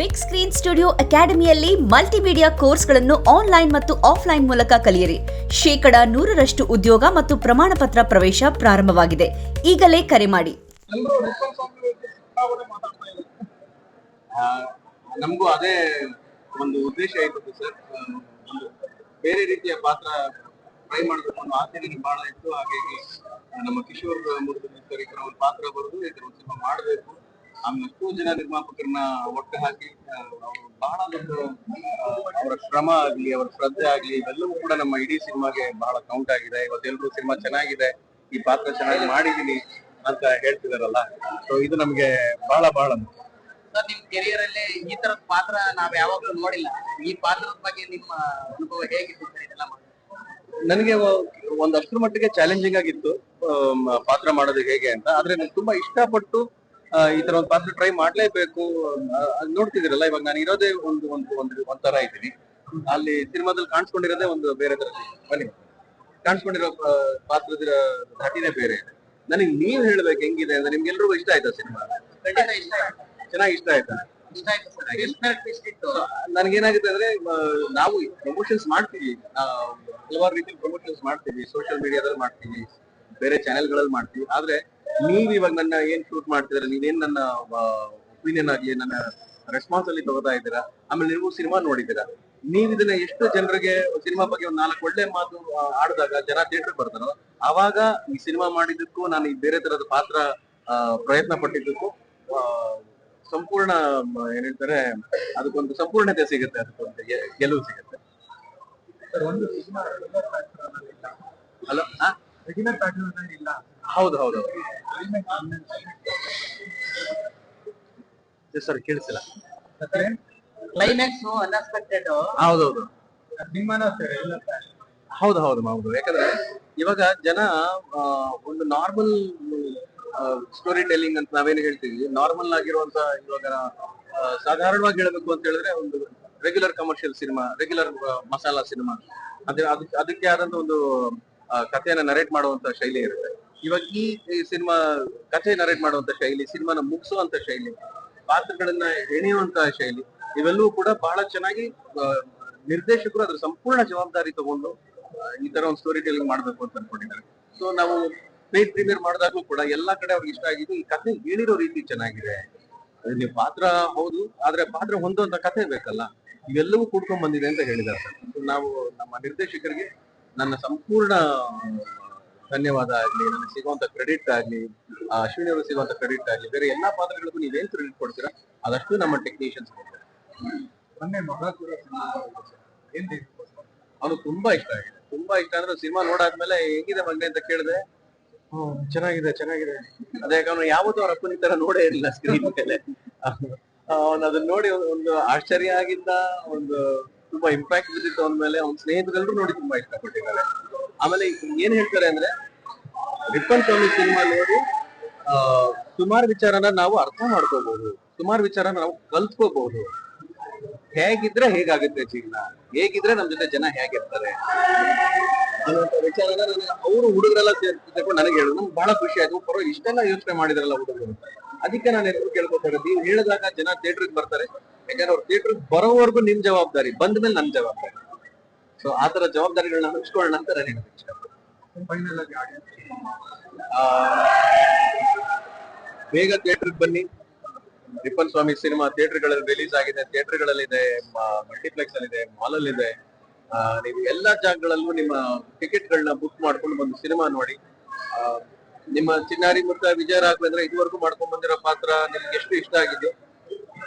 Big screen studio ಅಕಾಡೆಮಿಯಲ್ಲಿ multimedia ಕೋರ್ಸ್ಗಳನ್ನು online ಮತ್ತು ಆಫ್ಲೈನ್ ಮೂಲಕ ಕಲಿಯಿರಿ. ಶೇಕಡ ನೂರರಷ್ಟು ಉದ್ಯೋಗ ಮತ್ತು ಪ್ರಮಾಣ ಪತ್ರ ಪ್ರವೇಶ ಪ್ರಾರಂಭವಾಗಿದೆ. ಈಗಲೇ ಕರೆ ಮಾಡಿ. ನಮಗೂ ಅದೇ ಒಂದು ಉದ್ದೇಶ ಇತ್ತು ಸರ್. ಬೇರೆ ರೀತಿಯ ಪಾತ್ರ ಟ್ರೈ ಮಾಡಬೇಕು ಅನ್ನೋ ಆಸೆ ನನಗೆ ಬಹಳ ಇತ್ತು. ಹಾಗಾಗಿ ನಮ್ಮ ಕಿಶೋರ್ ಮುರುಗನ್ ಸರ್ ಒಂದು ಪಾತ್ರ ಬರೆದು ತರ ಒಂದು ಸಿನಿಮಾ ಮಾಡಬೇಕು. ಆಮೇಲೆ ಎಷ್ಟೋ ಜನ ನಿರ್ಮಾಪಕರನ್ನ ಒಟ್ಟು ಹಾಕಿ ಅವರು ಬಹಳ ದೊಡ್ಡ ಅವರ ಶ್ರಮ ಆಗ್ಲಿ ಅವರ ಶ್ರದ್ಧೆ ಆಗ್ಲಿ ಇವೆಲ್ಲವೂ ಕೂಡ ನಮ್ಮ ಇಡೀ ಸಿನಿಮಾಗೆ ಬಹಳ ಕೌಂಟ್ ಆಗಿದೆ. ಇವತ್ತೆಲ್ಲರೂ ಸಿನಿಮಾ ಚೆನ್ನಾಗಿದೆ ಈ ಪಾತ್ರ ಚೆನ್ನಾಗಿ ಮಾಡಿದೀನಿ ಅಂತ ಹೇಳ್ತಿದಾರಲ್ಲ. ಸೊ ಇದು ನಮ್ಗೆ ಬಹಳ ಬಹಳ ಮುಖ್ಯ. ಸರ್ ನಿಮ್ ಕೆರಿಯರ್ ಅಲ್ಲಿ ಈ ತರದ ಪಾತ್ರ ನಾವ್ ಯಾವಾಗ್ಲೂ ನೋಡಿಲ್ಲ. ಈ ಪಾತ್ರದ ಬಗ್ಗೆ ನಿಮ್ಮ ಅನುಭವ ಹೇಗಿತ್ತು ಸರ್ ಇದೆಲ್ಲ ಮಾಡಿ ನನಗೆ ಒಂದಷ್ಟರ ಮಟ್ಟಿಗೆ ಚಾಲೆಂಜಿಂಗ್ ಆಗಿತ್ತು ಪಾತ್ರ ಮಾಡೋದು ಹೇಗೆ ಅಂತ. ಆದ್ರೆ ನಾನು ತುಂಬಾ ಇಷ್ಟಪಟ್ಟು ಈ ತರ ಒಂದು ಪಾತ್ರ ಟ್ರೈ ಮಾಡ್ಲೇಬೇಕು. ನೋಡ್ತಿದ್ರಲ್ಲ ನೋಡ್ತಿದ್ದೀರಲ್ಲ ಇವಾಗ ನಾನು ಇರೋದೇ ಒಂದು ಒಂದು ಒಂದು ಒಂಥರ ಇದ್ದೀನಿ. ಅಲ್ಲಿ ಸಿನಿಮಾದಲ್ಲಿ ಕಾಣಿಸ್ಕೊಂಡಿರೋದೇ ಒಂದು ಬೇರೆ ತರ ಬನ್ನಿ. ಕಾಣಿಸ್ಕೊಂಡಿರೋ ಪಾತ್ರದ ಧಾಟಿನೇ ಬೇರೆ. ಇದೆ ನನಗೆ ನೀವ್ ಹೇಳ್ಬೇಕು ಹೆಂಗಿದೆ ಅಂತ ನಿಮ್ಗೆಲ್ರಿಗೂ ಇಷ್ಟ ಆಯ್ತಾ ಸಿನಿಮಾ? ಚೆನ್ನಾಗಿ ಇಷ್ಟ ಆಯ್ತಾ? ನನಗೇನಾಗುತ್ತೆ ಅಂದ್ರೆ ನಾವು ಪ್ರಮೋಷನ್ಸ್ ಮಾಡ್ತೀವಿ. ಹಲವಾರು ರೀತಿ ಪ್ರಮೋಷನ್ಸ್ ಮಾಡ್ತೀವಿ. ಸೋಷಿಯಲ್ ಮೀಡಿಯಾದಲ್ಲಿ ಮಾಡ್ತೀವಿ. ಬೇರೆ ಚಾನೆಲ್ಗಳಲ್ಲಿ ಮಾಡ್ತೀವಿ. ಆದ್ರೆ ನೀವ್ ಇವಾಗ ನನ್ನ ಏನ್ ಶೂಟ್ ಮಾಡ್ತಿದ್ರೆ? ನೀವೇನ್ ನನ್ನ ಒಪಿನಿಯನ್ ಆಗಿ ನನ್ನ ರೆಸ್ಪಾನ್ಸ್ ಅಲ್ಲಿ ತಗೋತಾ ಇದ್ದೀರಾ? ಆಮೇಲೆ ನೀವು ಸಿನಿಮಾ ನೋಡಿದೀರಾ ನೀವ್ ಇದನ್ನ ಎಷ್ಟು ಜನರಿಗೆ ಸಿನಿಮಾ ಬಗ್ಗೆ ಒಂದ್ ನಾಲ್ಕು ಒಳ್ಳೆ ಮಾತು ಆಡಿದಾಗ ಜನ ಥಿಯೇಟರ್ ಬರ್ತಾರೋ ಅವಾಗ ಈ ಸಿನಿಮಾ ಮಾಡಿದ್ದಕ್ಕೂ ನಾನು ಈ ಬೇರೆ ತರದ ಪಾತ್ರ ಪ್ರಯತ್ನ ಪಟ್ಟಿದ್ದಕ್ಕೂ ಆ, ಸಂಪೂರ್ಣ ಏನ್ ಹೇಳ್ತಾರೆ ಅದಕ್ಕೊಂದು ಸಂಪೂರ್ಣತೆ ಸಿಗುತ್ತೆ ಅದಕ್ಕೊಂದು ಗೆಲುವು ಸಿಗುತ್ತೆ. ಹಲೋ ರೆಗ್ಯುಲರ್ ಪ್ಯಾಟರ್ನ್ ಇಲ್ಲ. ಹೌದು ಹೌದು. ಸರ್ ಕೇಳಿಸಿಲ್ಲ. ಮತ್ತೆ? ಕ್ಲೈಮ್ಯಾಕ್ಸ್ ಅನ್ಎಕ್ಸ್ಪೆಕ್ಟೆಡ್ ಹೌದು ನಿಮ್ಮನ ಸರ್? ಎಲ್ಲ ಹೌದು ಹೌದು ಹೌದು. ಯಾಕಂದ್ರೆ ಇವಾಗ ಜನ ಆ, ಒಂದು ನಾರ್ಮಲ್ ಸ್ಟೋರಿ ಟೆಲ್ಲಿಂಗ್ ಅಂತ ನಾವೇನು ಹೇಳ್ತೀವಿ. ನಾರ್ಮಲ್ ಆಗಿರುವಂತ ಇವಾಗ ಸಾಧಾರಣವಾಗಿ ಹೇಳಬೇಕು ಅಂತ ಹೇಳಿದ್ರೆ ಒಂದು regular commercial cinema regular masala cinema ಅದೇ ಅದಕ್ಕೆ ಅದಕ್ಕೆ ಆದಂತ ಒಂದು ಕಥೆಯನ್ನ ನರೇಟ್ ಮಾಡುವಂತ ಶೈಲಿ ಇರುತ್ತೆ. ಇವಾಗ ಈ ಸಿನಿಮಾ, ಕಥೆ ನರೇಟ್ ಮಾಡುವಂತ ಶೈಲಿ, ಸಿನಿಮಾನ ಮುಗಿಸುವಂತ ಶೈಲಿ, ಪಾತ್ರಗಳನ್ನ ಹೆಣೆಯುವಂತ ಶೈಲಿ, ಇವೆಲ್ಲವೂ ಕೂಡ ಬಹಳ ಚೆನ್ನಾಗಿ ನಿರ್ದೇಶಕರು ಅದ್ರ ಸಂಪೂರ್ಣ ಜವಾಬ್ದಾರಿ ತಗೊಂಡು ಈ ತರ ಒಂದು ಸ್ಟೋರಿ ಟೆಲಿಂಗ್ ಮಾಡ್ಬೇಕು ಅಂತ ಅನ್ಕೊಂಡಿದ್ದಾರೆ. ಸೊ ನಾವು ಪೇಟ್ ಪ್ರೀಮಿಯರ್ ಮಾಡಿದಾಗ್ಲೂ ಕೂಡ ಎಲ್ಲಾ ಕಡೆ ಅವ್ರಿಗೆ ಇಷ್ಟ ಆಗಿದ್ದು, ಈ ಕಥೆ ಹೇಳಿರೋ ರೀತಿ ಚೆನ್ನಾಗಿದೆ. ನೀವು ಪಾತ್ರ ಹೌದು, ಆದ್ರೆ ಪಾತ್ರ ಹೊಂದುವಂತ ಕಥೆ ಬೇಕಲ್ಲ, ಇವೆಲ್ಲವೂ ಕೂಡ್ಕೊಂಡ್ ಬಂದಿದೆ ಅಂತ ಹೇಳಿದ್ದಾರೆ ಸರ್. ನಾವು ನಮ್ಮ ನಿರ್ದೇಶಕರಿಗೆ ನನ್ನ ಸಂಪೂರ್ಣ ಧನ್ಯವಾದ ಆಗ್ಲಿ ನನಗೆ ಸಿಗುವಂತ ಕ್ರೆಡಿಟ್ ಆಗ್ಲಿ ಆ, ಅಶ್ವಿನಿ ಅವರು ಸಿಗುವಂತ ಕ್ರೆಡಿಟ್ ಆಗ್ಲಿ ಬೇರೆ ಎಲ್ಲಾ ಪಾತ್ರಗಳಿಗೂ ನೀವೇನ್ ಕ್ರೆಡಿಟ್ ಕೊಡ್ತೀರಾ ಅದಷ್ಟು ನಮ್ಮ ಟೆಕ್ನಿಷಿಯನ್ಸ್ ಮೊನ್ನೆ ಮಗ ಕೂಡ ಅವನು ತುಂಬಾ ಇಷ್ಟ ಆಗಿದೆ ತುಂಬಾ ಇಷ್ಟ ಅಂದ್ರೆ ಸಿನಿಮಾ ನೋಡಾದ್ಮೇಲೆ ಹೇಗಿದೆ ಮಗನೆ ಅಂತ ಕೇಳಿದೆ ಹ್ಮ್ ಚೆನ್ನಾಗಿದೆ ಚೆನ್ನಾಗಿದೆ. ಅದೇ ಅವನು ಯಾವತ್ತೂ ಅವ್ರ ಅಪ್ಪನ ತರ ನೋಡೇ ಇರಲಿಲ್ಲ ಸ್ಕ್ರೀನ್ ಮೇಲೆ. ಅವನು ಅದನ್ನ ನೋಡಿ ಒಂದು ಆಶ್ಚರ್ಯ ಆಗಿದ್ದ ಒಂದು ತುಂಬಾ ಇಂಪ್ಯಾಕ್ಟ್ ಬಿದ್ದಿತ್ತು ಅಂದ್ಮೇಲೆ ಮೇಲೆ. ಅವ್ನ ಸ್ನೇಹಿತರೆಲ್ಲರೂ ನೋಡಿ ತುಂಬಾ ಇಷ್ಟಪಟ್ಟಿದ್ದಾರೆ. ಆಮೇಲೆ ಏನ್ ಹೇಳ್ತಾರೆ ಅಂದ್ರೆ, ರಿಪ್ಪನ್ ಸ್ವಾಮಿ ಸಿನಿಮಾ ನೋಡಿ ಸುಮಾರು ವಿಚಾರನ ನಾವು ಅರ್ಥ ಮಾಡ್ಕೋಬಹುದು ಸುಮಾರು ವಿಚಾರನ ನಾವು ಕಲ್ತ್ಕೋಬಹುದು ಹೇಗಿದ್ರೆ ಹೇಗಾಗುತ್ತೆ ಜೀವನ? ಹೇಗಿದ್ರೆ ನಮ್ ಜೊತೆ ಜನ ಹೇಗಿರ್ತಾರೆ? ಅನ್ನುವಂತ ವಿಚಾರನ ಅವರು ಹುಡುಗರೆಲ್ಲ ಸೇರ್ಕೊಂಡು ನನಗೆ ಹೇಳಿದ್ರು ನಮ್ಗೆ ಬಹಳ ಖುಷಿ ಆಯ್ತು. ಪರವಾಗಿ ಇಷ್ಟೆಲ್ಲ ಯೋಚನೆ ಮಾಡಿದ್ರಲ್ಲ ಹುಡುಗರು ಅದಕ್ಕೆ ನಾನು ಎಲ್ರು ಕೇಳ್ಕೊತಾರೆ ನೀವು ಹೇಳಿದಾಗ ಜನ ಥಿಯೇಟರ್ಗೆ ಬರ್ತಾರೆ. ಯಾಕಂದ್ರೆ ಅವ್ರು ಥಿಯೇಟರ್ ಬರೋವರೆಗೂ ನಿಮ್ ಜವಾಬ್ದಾರಿ ಬಂದ ಮೇಲೆ ನನ್ ಜವಾಬ್ದಾರಿ. ಸೊ ಆ ತರ ಜವಾಬ್ದಾರಿಗಳನ್ನ ಹಂಚ್ಕೊಳ್ಳೋಣ ಅಂತ ನಾನು ಹೇಳಕ್ ಫೈನಲ್ ಆಗಿ ಆ, ಬೇಗ ಥಿಯೇಟರ್ ಬನ್ನಿ. ರಿಪ್ಪನ್ ಸ್ವಾಮಿ ಸಿನಿಮಾ ಥಿಯೇಟರ್ಗಳಲ್ಲಿ ರಿಲೀಸ್ ಆಗಿದೆ. ಥಿಯೇಟರ್ಗಳಲ್ಲಿದೆ ಮಲ್ಟಿಪ್ಲೆಕ್ಸ್ ಅಲ್ಲಿ ಇದೆ ಮಾಲ್ ಅಲ್ಲಿ ಇದೆ ನೀವು ಎಲ್ಲಾ ಜಾಗಗಳಲ್ಲೂ ನಿಮ್ಮ ಟಿಕೆಟ್ಗಳನ್ನ ಬುಕ್ ಮಾಡ್ಕೊಂಡು ಬಂದು ಸಿನಿಮಾ ನೋಡಿ. ನಿಮ್ಮ ಚಿನ್ನಾರಿ ಮುತ್ತ ವಿಜಯ ರಾಘವೇಂದ್ರ ಇದುವರೆಗೂ ಮಾಡ್ಕೊಂಡ್ ಬಂದಿರೋ ಪಾತ್ರ ನಿಮ್ಗೆ ಎಷ್ಟು ಇಷ್ಟ ಆಗಿದೆಯೋ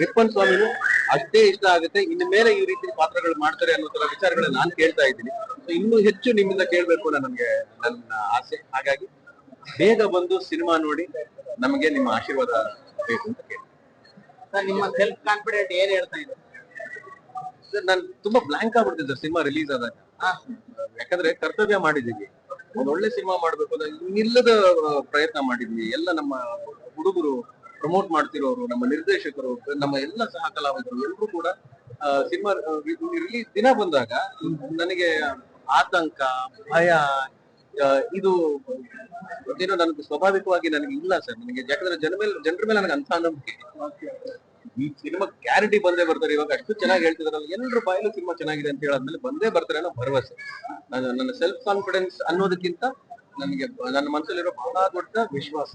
ರಿಪ್ಪನ್ ಸ್ವಾಮಿನೂ ಅಷ್ಟೇ ಇಷ್ಟ ಆಗುತ್ತೆ. ಇನ್ನು ಮೇಲೆ ಈ ರೀತಿ ಪಾತ್ರಗಳು ಮಾಡ್ತಾರೆ ಅನ್ನೋ ತರ ವಿಚಾರಗಳನ್ನ ನಾನು ಕೇಳ್ತಾ ಇದ್ದೀನಿ. ಸೊ ಇನ್ನೂ ಹೆಚ್ಚು ನಿಮ್ಮಿಂದ ಕೇಳ್ಬೇಕು ಅನ್ನೋ ನನ್ಗೆ ನನ್ನ ಆಸೆ. ಹಾಗಾಗಿ ಬೇಗ ಬಂದು ಸಿನಿಮಾ ನೋಡಿ ನಮಗೆ ನಿಮ್ಮ ಆಶೀರ್ವಾದ ಬೇಕು ಅಂತ ಕೇಳಿ ಸರ್ ನಿಮ್ಮ ಸೆಲ್ಫ್ ಕಾನ್ಫಿಡೆಂಟ್ ಏನ್ ಹೇಳ್ತಾ ಇದೆ ನಾನು ತುಂಬಾ ಬ್ಲಾಂಕ್ ಆಗ್ಬಿಡ್ತಿದ್ದೆ ಸಿನಿಮಾ ರಿಲೀಸ್ ಆದಾಗ. ಯಾಕಂದ್ರೆ ಕರ್ತವ್ಯ ಮಾಡಿದೀವಿ ಒಂದ್ ಒಳ್ಳೆ ಸಿನಿಮಾ ಮಾಡ್ಬೇಕು ಅಂತ ಇನ್ನಿಲ್ಲದ ಪ್ರಯತ್ನ ಮಾಡಿದ್ವಿ. ಎಲ್ಲ ನಮ್ಮ ಹುಡುಗರು ಪ್ರಮೋಟ್ ಮಾಡ್ತಿರೋರು ನಮ್ಮ ನಿರ್ದೇಶಕರು ನಮ್ಮ ಎಲ್ಲ ಸಹ ಕಲಾವಿದರು ಎಲ್ಲರೂ ಕೂಡ ಸಿನಿಮಾ ರಿಲೀಸ್ ದಿನ ಬಂದಾಗ ನನಗೆ ಆತಂಕ ಭಯ ಇದು ಏನೋ ನನಗೆ ಸ್ವಾಭಾವಿಕವಾಗಿ ನನಗೆ ಇಲ್ಲ ಸರ್. ನನಗೆ ಯಾಕಂದ್ರೆ ಜನ ಮೇಲೆ ಜನರ ಮೇಲೆ ನನಗೆ ಅಂತ ನಂಬಿಕೆ ಈ ಸಿನಿಮಾ ಗ್ಯಾರಂಟಿ ಬಂದೇ ಬರ್ತಾರೆ. ಇವಾಗ ಅಷ್ಟು ಚೆನ್ನಾಗಿ ಹೇಳ್ತಿದಾರಲ್ಲ ಎಲ್ಲರೂ ಬಾಯಲ್ಲೂ ಸಿನಿಮಾ ಚೆನ್ನಾಗಿದೆ ಅಂತ ಹೇಳಾದ್ಮೇಲೆ ಬಂದೇ ಬರ್ತಾರೆ ಅನ್ನೋ ಭರವಸೆ. ನಾನು ನನ್ನ ಸೆಲ್ಫ್ ಕಾನ್ಫಿಡೆನ್ಸ್ ಅನ್ನೋದಕ್ಕಿಂತ ನನಗೆ ನನ್ನ ಮನಸ್ಸಲ್ಲಿರೋ ಬಹಳ ದೊಡ್ಡ ವಿಶ್ವಾಸ.